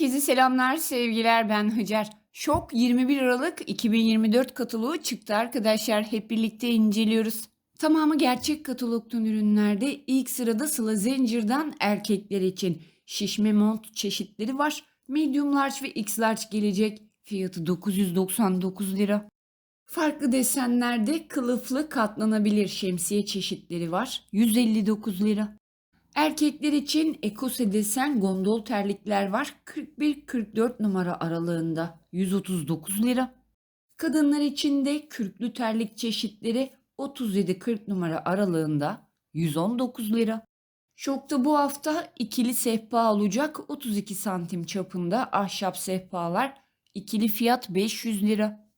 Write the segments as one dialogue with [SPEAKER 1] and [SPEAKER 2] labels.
[SPEAKER 1] Herkese selamlar, sevgiler. Ben Hacer. Şok 21 Aralık 2024 kataloğu çıktı arkadaşlar. Hep birlikte inceliyoruz. Tamamı gerçek katalogdan ürünlerde ilk sırada Sıla Zenger'dan erkekler için şişme mont çeşitleri var. Medium large ve X large gelecek. Fiyatı 999 lira. Farklı desenlerde kılıflı katlanabilir şemsiye çeşitleri var. 159 lira. Erkekler için ekose desen gondol terlikler var. 41-44 numara aralığında 139 lira. Kadınlar için de kürklü terlik çeşitleri 37-40 numara aralığında 119 lira. Şokta bu hafta ikili sehpa olacak 32 santim çapında ahşap sehpalar. İkili fiyat 500 lira.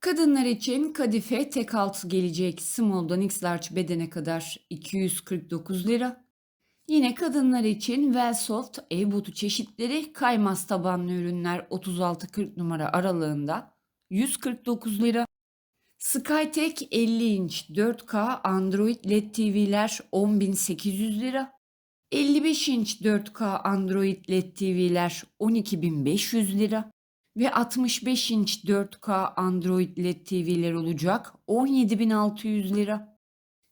[SPEAKER 1] Kadınlar için kadife tek altı gelecek small'dan x large bedene kadar 249 lira. Yine kadınlar için Wellsoft ev botu çeşitleri kaymaz tabanlı ürünler 36-40 numara aralığında 149 lira. Skytek 50 inç 4K Android LED TV'ler 10.800 lira. 55 inç 4K Android LED TV'ler 12.500 lira. Ve 65 inç 4K Android LED TV'ler olacak 17.600 lira.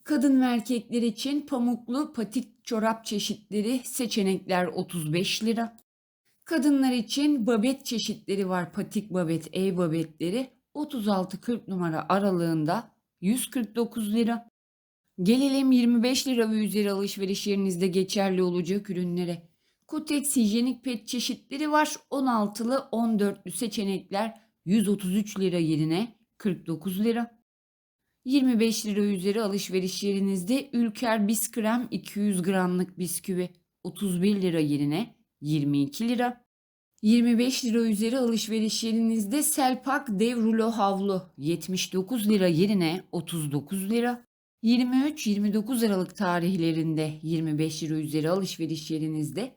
[SPEAKER 1] Kadın ve erkekler için pamuklu patik çorap çeşitleri seçenekler 35 lira. Kadınlar için babet çeşitleri var. Patik babet, ev babetleri 36-40 numara aralığında 149 lira. Gelelim 25 lira ve üzeri alışveriş yerinizde geçerli olacak ürünlere. Kotex hijyenik pet çeşitleri var. 16'lı 14'lü seçenekler 133 lira yerine 49 lira. 25 lira üzeri alışveriş yerinizde Ülker Biskrem 200 gramlık bisküvi 31 lira yerine 22 lira. 25 lira üzeri alışveriş yerinizde Selpak Dev Rulo Havlu 79 lira yerine 39 lira. 23-29 Aralık tarihlerinde 25 lira üzeri alışveriş yerinizde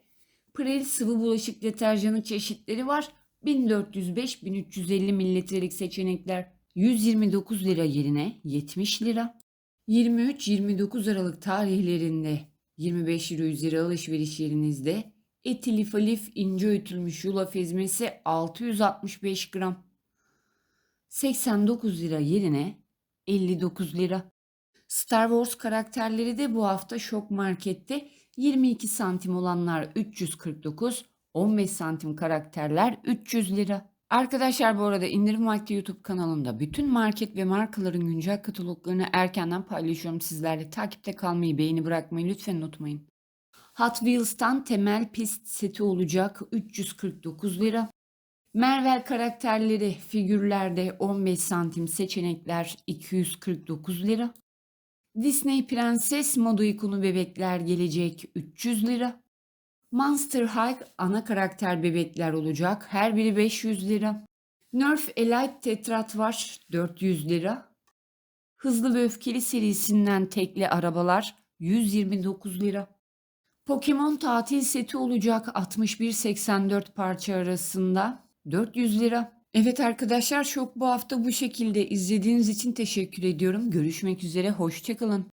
[SPEAKER 1] Prel sıvı bulaşık deterjanı çeşitleri var. 1405-1350 mililitrelik seçenekler 129 lira yerine 70 lira. 23-29 Aralık tarihlerinde 25 lira üzeri alışveriş yerinizde etilif alif ince öğütülmüş yulaf ezmesi 665 gram. 89 lira yerine 59 lira. Star Wars karakterleri de bu hafta Şok Market'te 22 santim olanlar 349, 15 santim karakterler 300 lira. Arkadaşlar bu arada indirim vakti YouTube kanalında bütün market ve markaların güncel kataloglarını erkenden paylaşıyorum sizlerle. Takipte kalmayı, beğeni bırakmayı lütfen unutmayın. Hot Wheels'tan temel pist seti olacak 349 lira. Marvel karakterleri figürlerde 15 santim seçenekler 249 lira. Disney Prenses moda ikonu bebekler gelecek 300 lira. Monster High ana karakter bebekler olacak. Her biri 500 lira. Nerf Elite Tetrat var 400 lira. Hızlı ve Öfkeli serisinden tekli arabalar 129 lira. Pokemon tatil seti olacak 61-84 parça arasında 400 lira. Evet arkadaşlar şok bu hafta bu şekilde izlediğiniz için teşekkür ediyorum. Görüşmek üzere hoşçakalın.